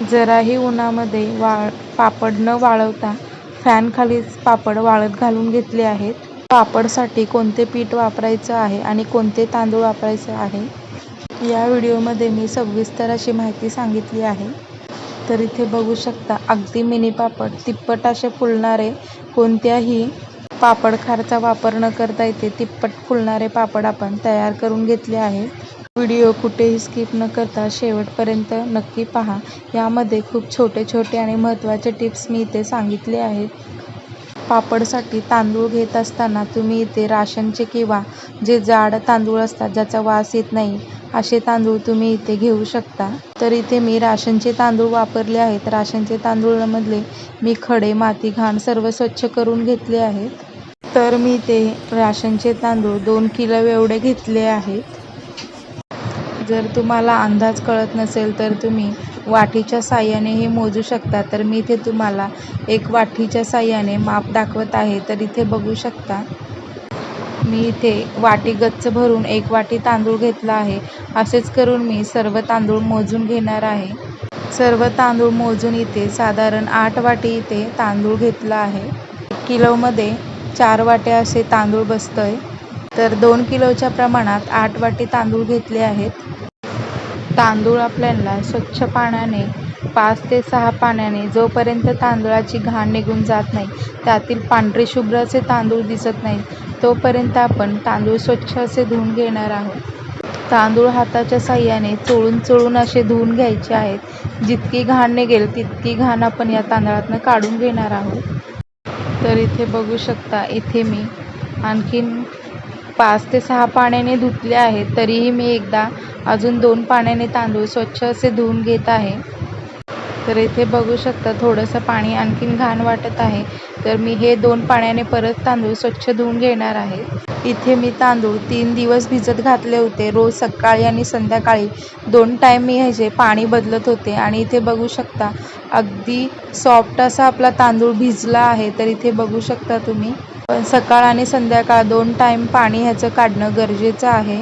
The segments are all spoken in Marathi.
जराही उन्हामध्ये वाळ पापड न वाळवता फॅनखालीच पापड वाळत घालून घेतले आहेत. पापडसाठी कोणते पीठ वापरायचं आहे आणि कोणते तांदूळ वापरायचे आहे या व्हिडिओमध्ये मी सविस्तर अशी माहिती सांगितली आहे. तर इथे बघू शकता अगदी मिनी पापड तिप्पट असे फुलणारे कोणत्याही पापडखारचा वापर न करता इथे तिप्पट फुलणारे पापड आपण तयार करून घेतले आहेत. व्हिडिओ कुठेही स्किप न करता शेवटपर्यंत नक्की पहा. यामध्ये खूप छोटे छोटे आणि महत्त्वाचे टिप्स मी इथे सांगितले आहेत. पापडसाठी तांदूळ घेत असताना तुम्ही इथे राशनचे किंवा जे जाड तांदूळ असतात ज्याचा वास येत नाही असे तांदूळ तुम्ही इथे घेऊ शकता. तर इथे मी राशनचे तांदूळ वापरले आहेत. राशनचे तांदूळामधले मी खडे, माती, घाण सर्व स्वच्छ करून घेतले आहेत. तर मी इथे राशनचे तांदूळ दोन किलो एवढे घेतले आहेत. जर तुम्हाला अंदाज कळत नसेल तर तुम्ही वाटीच्या साहाय्यानेही मोजू शकता. तर मी इथे तुम्हाला एक वाटीच्या साह्याने माप दाखवत आहे. तर इथे बघू शकता मी इथे वाटी गच्च भरून एक वाटी तांदूळ घेतला आहे. असेच करून मी सर्व तांदूळ मोजून घेणार आहे. सर्व तांदूळ मोजून इथे साधारण आठ वाटी इथे तांदूळ घेतला आहे. किलोमध्ये चार वाट्या असे तांदूळ बसतंय. तर दोन किलोच्या प्रमाणात आठ वाटी तांदूळ घेतले आहेत. तांदूळ आपल्याला स्वच्छ पाण्याने पाच ते सहा पाण्याने जोपर्यंत तांदळाची घाण निघून जात नाही, त्यातील पांढरे शुभ्र असे तांदूळ दिसत नाहीत तोपर्यंत आपण तांदूळ स्वच्छ असे धुवून घेणार आहोत. तांदूळ हाताच्या साह्याने चोळून चोळून असे धुवून घ्यायचे आहेत. जितकी घाण निघेल तितकी घाण आपण या तांदळातनं काढून घेणार आहोत. तर इथे बघू शकता इथे मी आणखीन पाच ते सहा पाण्याने धुतले आहेत. तरीही मी एकदा अजून दोन पाण्याने तांदूळ स्वच्छ असे धुवून घेत आहे. तर इथे बघू शकता थोडंसं पाणी आणखीन घाण वाटत आहे. तर मी हे दोन पाण्याने परत तांदूळ स्वच्छ धुवून घेणार आहे. इथे मी तांदूळ तीन दिवस भिजत घातले होते. रोज सकाळी आणि संध्याकाळी दोन टाईम मी ह्याचे पाणी बदलत होते आणि इथे बघू शकता अगदी सॉफ्ट असा आपला तांदूळ भिजला आहे. तर इथे बघू शकता तुम्ही. पण सकाळ आणि संध्याकाळ दोन टाईम पाणी ह्याचं काढणं गरजेचं आहे.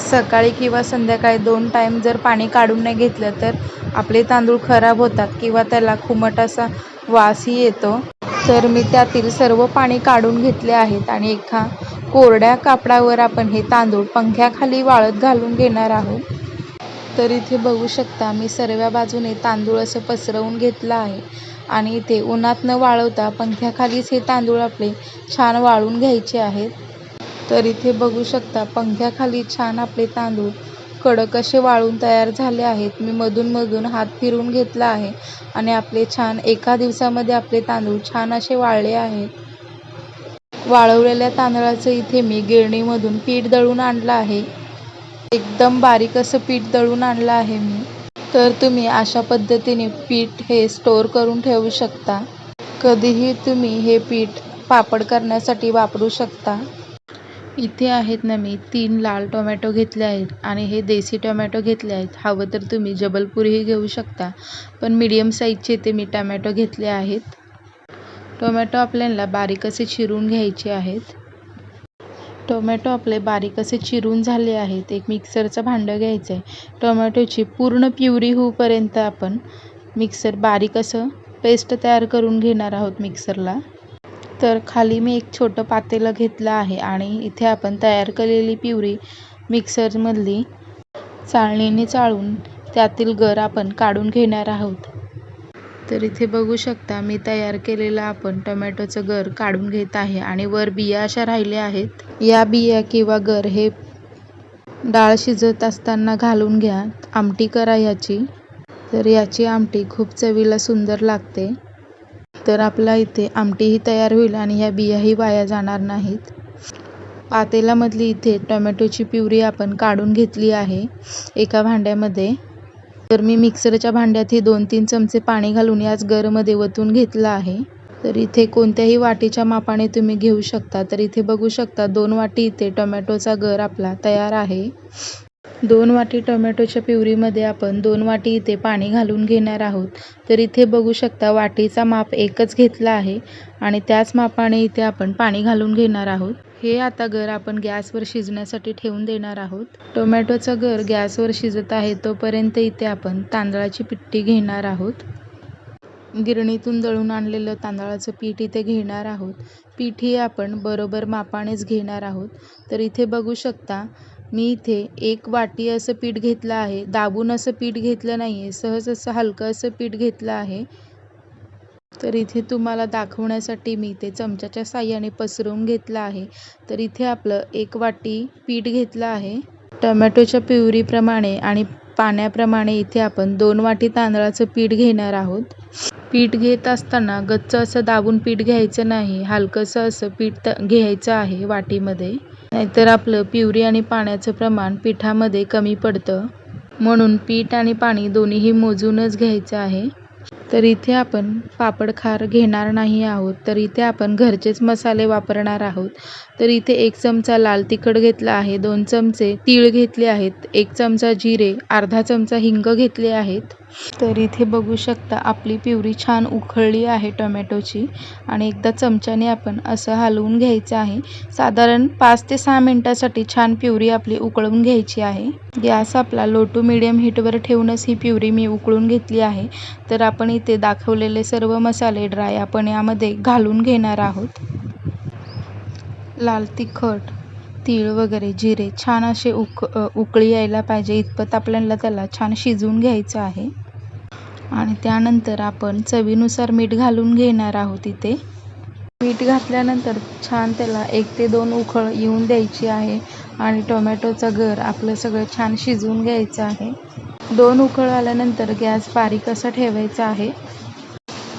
सकाळी किंवा संध्याकाळी दोन टाईम जर पाणी काढून नाही घेतलं तर आपले तांदूळ खराब होतात किंवा त्याला खुमट असा वासही येतो. तर मी त्यातील सर्व पाणी काढून घेतले आहेत आणि एका कोरड्या कापडावर आपण हे तांदूळ पंख्याखाली वाळत घालून घेणार आहोत. तर इथे बघू शकता मी सर्व्या बाजूने तांदूळ असं पसरवून घेतलं आहे आणि इथे उन्हात न वाळवता पंख्याखालीच हे तांदूळ आपले छान वाळून घ्यायचे आहेत. तर इथे बघू शकता पंख्याखाली छान आपले तांदूळ कडक असे वाळून तयार झाले आहेत. मी मधून मधून हात फिरून घेतला आहे आणि आपले छान एका दिवसामध्ये आपले तांदूळ छान असे वाळले आहेत. वाळवलेल्या तांदळाचं इथे मी गिरणीमधून पीठ दळून आणलं आहे. एकदम बारीक असं पीठ दळून आणलं आहे मी. तर तुम्ही अशा पद्धतीने पीठ हे स्टोअर करून ठेवू शकता. कधीही तुम्ही हे पीठ पापड करण्यासाठी वापरू शकता. इथे आहेत ना मी तीन लाल टोमॅटो घेतले आहेत आणि हे देसी टोमॅटो घेतले आहेत. हवं तर तुम्ही जबलपुरीही घेऊ शकता. पण मीडियम साईजचे इथे मी टोमॅटो घेतले आहेत. टोमॅटो आपल्याला बारीक असे चिरून घ्यायचे आहेत. टोमॅटो आपले बारीक असे चिरून झाले आहेत. एक मिक्सरचं भांडं घ्यायचं आहे. टोमॅटोची पूर्ण प्युरी होऊपर्यंत आपण मिक्सर बारीक असं पेस्ट तयार करून घेणार आहोत मिक्सरला. तर खाली मी एक छोटं पातेलं घेतलं आहे आणि इथे आपण तयार केलेली प्युरी मिक्सरमधली चाळणीने चाळून त्यातील गर आपण काढून घेणार आहोत. तर इथे बघू शकता मी तयार केलेलं आपण टोमॅटोचं गर काढून घेत आहे आणि वर बिया अशा राहिल्या आहेत. या बिया किंवा गर हे डाळ शिजत असताना घालून घ्या. आमटी करा याची तर याची आमटी खूप चवीला सुंदर लागते. तर आपला इथे आमटीही तयार होईल आणि ह्या बियाही वाया जाणार नाहीत. पातेलामधली इथे टोमॅटोची प्युरी आपण काढून घेतली आहे एका भांड्यामध्ये. तर मी मिक्सरच्या भांड्यात हे दोन तीन चमचे पाणी घालून याच गरमध्ये ओतून घेतलं आहे. तर इथे कोणत्याही वाटीच्या मापाने तुम्ही घेऊ शकता. तर इथे बघू शकता दोन वाटी इथे टोमॅटोचा गर आपला तयार आहे. दोन वाटी टोमॅटोच्या प्युरीमध्ये आपण दोन वाटी इथे पाणी घालून घेणार आहोत. तर इथे बघू शकता वाटीचा माप एकच घेतला आहे आणि त्याच मापाने इथे आपण पाणी घालून घेणार आहोत. हे आता गर आपण गॅसवर शिजण्यासाठी ठेवून देणार आहोत. टोमॅटोचं गर गॅसवर शिजत आहे तोपर्यंत इथे आपण तांदळाची पिट्टी घेणार आहोत. गिरणीतून दळून आणलेलं तांदळाचं पीठ इथे घेणार आहोत. पीठ ही आपण बरोबर मापानेच घेणार आहोत. तर इथे बघू शकता मी इथे एक वाटी असं पीठ घेतलं आहे. दाबून असं पीठ घेतलं नाही आहे सहज असं हलकं असं पीठ घेतलं आहे. तर इथे तुम्हाला दाखवण्यासाठी मी ते चमच्याच्या साह्याने पसरवून घेतलं आहे. तर इथे आपलं एक वाटी पीठ घेतलं आहे. टमॅटोच्या प्युरीप्रमाणे आणि पाण्याप्रमाणे इथे आपण दोन वाटी तांदळाचं पीठ घेणार आहोत. पीठ घेत असताना गच्च असं दाबून पीठ घ्यायचं नाही. हलकंसं असं पीठ त घ्यायचं आहे वाटीमध्ये. नाहीतर आपलं प्युरी आणि पाण्याचं प्रमाण पिठामध्ये कमी पडतं. म्हणून पीठ आणि पाणी दोन्हीही मोजूनच घ्यायचं आहे. तर इथे आपण पापड खार घेणार नाही आहोत. तर इथे आपण घरचेच मसाले वापरणार आहोत. तर इथे एक चमचा लाल तिखट घेतला आहे. दोन चमचे तीळ घेतले आहेत. एक चमचा जिरे अर्धा चमचा हिंग घेतले आहेत. तर इथे बघू शकता आपली प्युरी छान उकळली आहे टोमॅटोची. आणि एकदा चमच्याने आपण असं हलवून घ्यायचं आहे. साधारण पाच ते सहा मिनटासाठी छान प्युरी आपली उकळून घ्यायची आहे. गॅस आपला लो टू मिडियम हीटवर ठेवूनच ही प्युरी मी उकळून घेतली आहे. तर आपण इथे दाखवलेले सर्व मसाले ड्राय आपण यामध्ये घालून घेणार आहोत. लाल तिखट तीळ वगैरे जिरे छान असे उक उकळी यायला पाहिजे. इतपत आपल्याला त्याला छान शिजवून घ्यायचं आहे. आणि त्यानंतर आपण चवीनुसार मीठ घालून घेणार आहोत इथे. मीठ घातल्यानंतर छान त्याला एक ते दोन उखळ येऊन द्यायची आहे. आणि टोमॅटोचा गर आपलं सगळं छान शिजवून घ्यायचं आहे. दोन उकळ आल्यानंतर गॅस बारीक असा ठेवायचा आहे.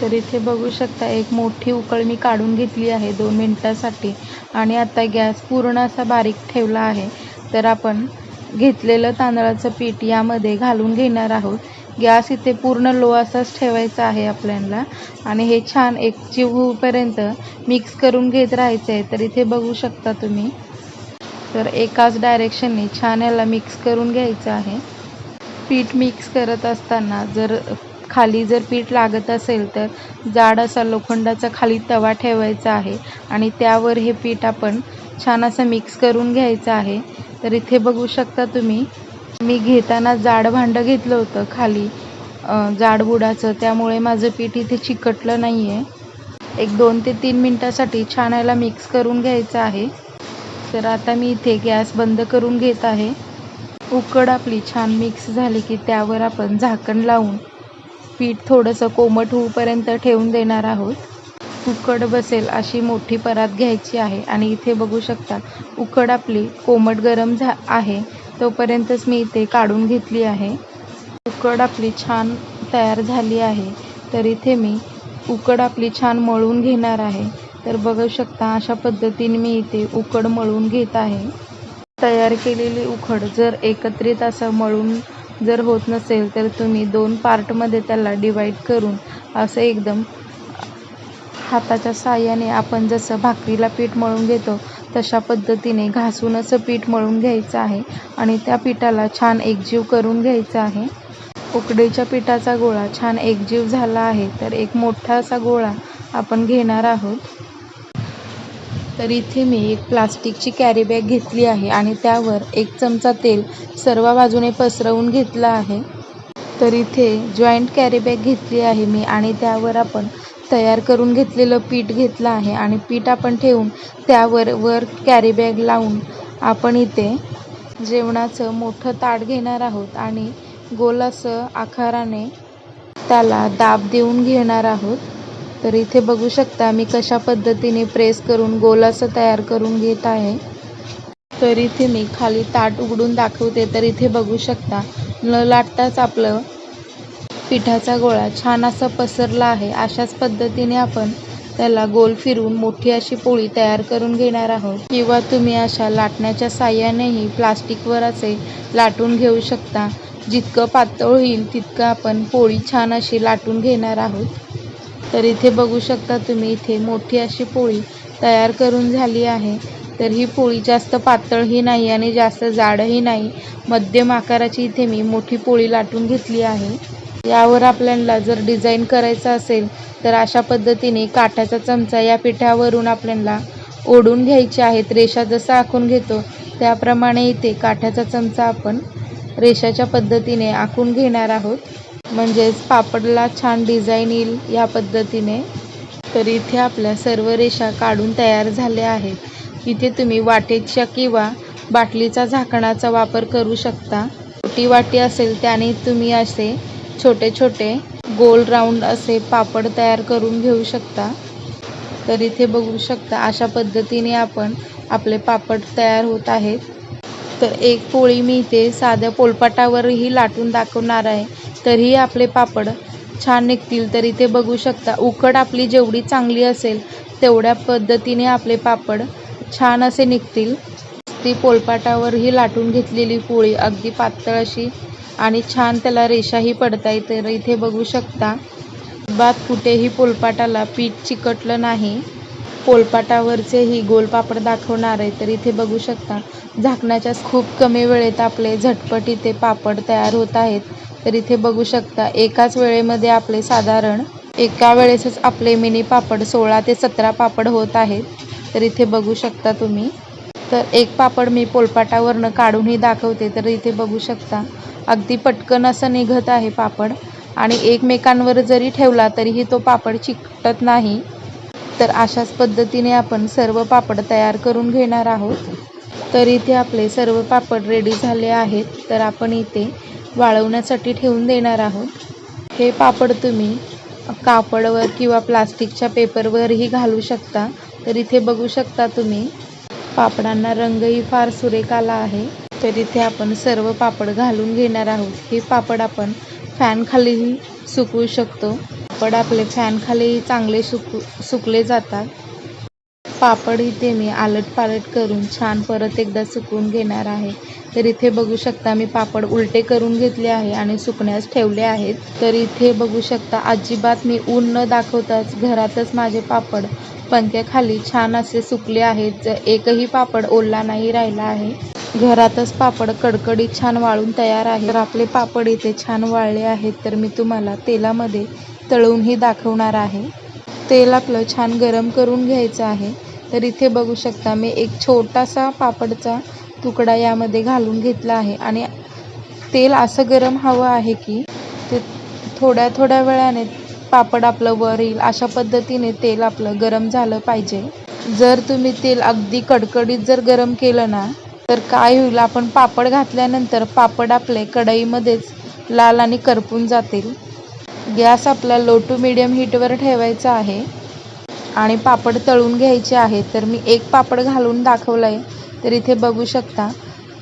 तर इथे बघू शकता एक मोठी उकळ मी काढून घेतली आहे दोन मिनटासाठी. आणि आता गॅस पूर्ण असा बारीक ठेवला आहे. तर आपण घेतलेलं तांदळाचं पीठ यामध्ये घालून घेणार आहोत. गॅस इथे पूर्ण लो असाच ठेवायचा आहे आपल्याला. आणि हे छान एक जीव मिक्स करून घेत राहायचं आहे. तर इथे बघू शकता तुम्ही. तर एकाच डायरेक्शनने छान याला मिक्स करून घ्यायचं आहे. पीठ मिक्स करत असताना जर खाली जर पीठ लागत असेल तर जाड असा लोखंडाचा खाली तवा ठेवायचा आहे आणि त्यावर हे पीठ आपण छान असं मिक्स करून घ्यायचं आहे. तर इथे बघू शकता तुम्ही मी घेताना जाड भांडं घेतलं होतं खाली जाडबुडाचं त्यामुळे माझं पीठ इथे चिकटलं नाही आहे एक दोन ते तीन मिनटासाठी छान याला मिक्स करून घ्यायचं आहे. तर आता मी इथे गॅस बंद करून घेत आहे. उकड आपली छान मिक्स झाली की त्यावर आपण झाकण लावून पीठ थोडंसं कोमट होऊपर्यंत ठेवून देणार आहोत. उकड बसेल अशी मोठी परात घ्यायची आहे आणि इथे बघू शकता उकड आपली कोमट गरम झा आहे. तोपर्यंतच मी इथे काढून घेतली आहे. उकड आपली छान तयार झाली आहे. तर इथे मी उकड आपली छान मळून घेणार आहे. तर बघू शकता अशा पद्धतीने मी इथे उकड मळून घेत आहे. तयार केलेली उकड जर एकत्रित असं मळून जर होत नसेल तर तुम्ही दोन पार्टमध्ये त्याला डिवाईड करून असं एकदम हाताच्या साह्याने आपण जसं भाकरीला पीठ मळून घेतो तशा पद्धतीने घासून असं पीठ मळून घ्यायचं आहे आणि त्या पिठाला छान एकजीव करून घ्यायचं आहे. उकडीच्या पिठाचा गोळा छान एकजीव झाला आहे तर एक मोठा असा गोळा आपण घेणार आहोत. तर इथे मी एक प्लास्टिकची कॅरी बॅग घेतली आहे आणि त्यावर एक चमचा तेल सर्व बाजूने पसरवून घेतलं आहे. तर इथे जॉईंट कॅरी बॅग घेतली आहे मी आणि त्यावर आपण तयार करून घेतलेलं पीठ घेतलं आहे आणि पीठ आपण ठेवून त्यावर वर कॅरी बॅग लावून आपण इथे जेवणाचं मोठं ताट घेणार आहोत आणि गोल असं आकाराने त्याला दाब देऊन घेणार आहोत. तर इथे बघू शकता मी कशा पद्धतीने प्रेस करून गोल असं तयार करून घेत आहे. तर इथे मी खाली ताट उघडून दाखवते तर इथे बघू शकता न लाटताच आपलं पिठाचा गोळा छान असा पसरला आहे. अशाच पद्धतीने आपण त्याला गोल फिरवून मोठी अशी पोळी तयार करून घेणार आहोत. किंवा तुम्ही अशा लाटण्याच्या साह्यानेही प्लास्टिकवर असे लाटून घेऊ शकता. जितकं पातळ होईल तितकं आपण पोळी छान अशी लाटून घेणार आहोत. तर इथे बघू शकता तुम्ही इथे मोठी अशी पोळी तयार करून झाली आहे. तर ही पोळी जास्त पातळही नाही आणि जास्त जाडही नाही. मध्यम आकाराची इथे मी मोठी पोळी लाटून घेतली आहे. यावर आपल्याला जर डिझाईन करायचं असेल तर अशा पद्धतीने काठाचा चमचा या पिठावरून आपल्याला ओढून घ्यायचे आहेत. रेषा जसं आखून घेतो त्याप्रमाणे इथे काठाचा चमचा आपण रेषाच्या पद्धतीने आखून घेणार आहोत. म्हणजेच पापडला छान डिझाईन येईल या पद्धतीने. तर इथे आपल्या सर्व रेषा काढून तयार झाल्या आहेत. इथे तुम्ही वाटेच्या किंवा बाटलीचा झाकणाचा वापर करू शकता. छोटी वाटी असेल त्याने तुम्ही असे छोटे छोटे गोल राऊंड असे पापड तयार करून घेऊ शकता. तर इथे बघू शकता अशा पद्धतीने आपण आपले पापड तयार होत आहेत. तर एक पोळी मी इथे साध्या पोलपाटावरही लाटून दाखवणार आहे. तरीही आपले पापड छान निघतील तरी ते बघू शकता. उकड आपली जेवढी चांगली असेल तेवढ्या पद्धतीने आपले पापड छान असे निघतील. ती पोलपाटावरही लाटून घेतलेली पोळी अगदी पातळ अशी आणि छान त्याला रेषाही पडताय तर इथे बघू शकता. बात कुठेही पोलपाटाला पीठ चिकटलं नाही. पोलपाटावरचे ही गोलपापड दाखवणार आहे तर इथे बघू शकता. झाकण्याच्या खूप कमी वेळेत आपले झटपट इथे पापड तयार होत आहेत. तर इथे बघू शकता एकाच वेळेमध्ये आपले साधारण एका वेळेसच आपले मिनी पापड सोळा ते सतरा पापड होत आहेत. तर इथे बघू शकता तुम्ही. तर एक पापड मी पोलपाटावरनं काढूनही दाखवते. तर इथे बघू शकता अगदी पटकन असं निघत आहे पापड. आणि एकमेकांवर जरी ठेवला तरीही तो पापड चिकटत नाही. तर अशाच पद्धतीने आपण सर्व पापड तयार करून घेणार आहोत. तर इथे आपले सर्व पापड रेडी झाले आहेत. तर आपण इथे वाळवण्यासाठी ठेवून देणार आहोत. हे पापड तुम्ही कापडवर किंवा प्लास्टिकच्या पेपरवरही घालू शकता. तर इथे बघू शकता तुम्ही पापडांना रंगही फार सुरेख आला आहे. तर इथे आपण सर्व पापड घालून घेणार आहोत. हे पापड आपण फॅनखालीही सुकवू शकतो. पापड आपले फॅनखालीही चांगले सुकू सुकले जातात. पापड इथे मी आलट पालट करून छान परत एकदा सुकवून घेणार आहे. तर इथे बघू शकता मी पापड उलटे करून घेतले आहे आणि सुकण्यास ठेवले आहेत. तर इथे बघू शकता अजिबात मी ऊन न दाखवताच घरातच माझे पापड पंख्याखाली छान असे सुकले आहेत. एकही पापड ओला नाही राहिला आहे. घरातच पापड कडकडीत छान वाळून तयार आहे तर आपले पापड इथे छान वाळले आहेत. तर मी तुम्हाला तेलामध्ये तळूनही दाखवणार आहे. तेल आपलं छान गरम करून घ्यायचं आहे. तर इथे बघू शकता मी एक छोटासा पापडचा तुकडा यामध्ये घालून घेतला आहे. आणि तेल असं गरम हवं आहे की ते थोड्या थोड्या वेळाने पापड आपलं वर येईल. अशा पद्धतीने तेल आपलं गरम झालं पाहिजे. जर तुम्ही तेल अगदी कडकडीत जर गरम केलं ना तर काय होईल? आपण पापड घातल्यानंतर पापड आपले कढईमध्येच लाल आणि करपून जातील. गॅस आपला लो टू मिडियम हीटवर ठेवायचा आहे. आणि पापड तळून घ्यायचे आहे तर मी एक पापड घालून दाखवलं आहे तर इथे बघू शकता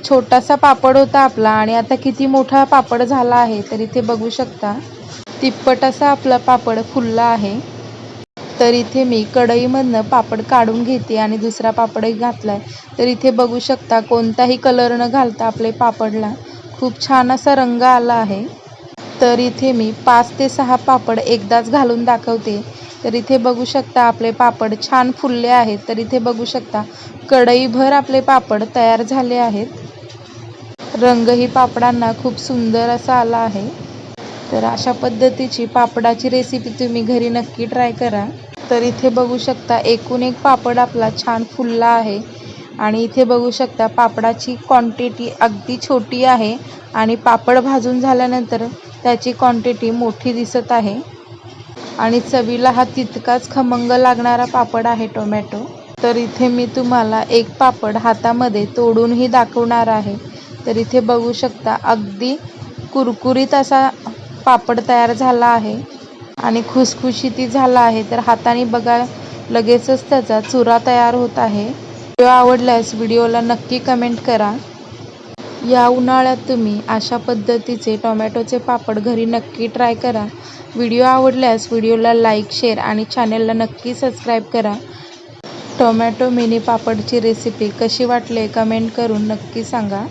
छोटासा पापड होता आपला आणि आता किती मोठा पापड झाला आहे तर इथे बघू शकता तिप्पट असा आपला पापड फुलला आहे. तर इथे मी कढईमधनं पापड काढून घेते आणि दुसरा पापडही घातला आहे तर इथे बघू शकता कोणताही कलर न घालता आपले पापडला खूप छान असा रंग आला आहे. तर इथे मी पाच ते सहा पापड एकदाच घालून दाखवते. तर इथे बघू शकता आपले पापड छान फुलले आहेत. तर इथे बघू शकता कढईभर आपले पापड तयार झाले आहेत. रंगही पापडांना खूप सुंदर असा आला आहे. तर अशा पद्धतीची पापडाची रेसिपी तुम्ही घरी नक्की ट्राय करा. तर इथे बघू शकता एकूण एक पापड आपला छान फुलला आहे. आणि इथे बघू शकता पापडाची क्वांटिटी अगदी छोटी आहे. आणि पापड भाजून झाल्यानंतर त्याची क्वांटिटी मोठी दिसत आहे. आणि चवीला हा तितकाच खमंग लागणारा पापड आहे टोमॅटो. तर इथे मी तुम्हाला एक पापड हातामध्ये तोडूनही दाखवणार आहे. तर इथे बघू शकता अगदी कुरकुरीत असा पापड तयार झाला आहे. आणि खुसखुशीती झाला आहे. तर हाताने बघा लगेचच त्याचा चुरा तयार होत आहे. व्हिडिओ आवडल्यास व्हिडिओला नक्की कमेंट करा. या उन्हाळ्यात तुम्ही अशा पद्धतीचे टोमॅटोचे पापड घरी नक्की ट्राय करा. व्हिडिओ आवडल्यास व्हिडिओला लाईक शेअर आणि चॅनलला नक्की सबस्क्राईब करा. टोमॅटो मिनी पापडची रेसिपी कशी वाटली कमेंट करून नक्की सांगा.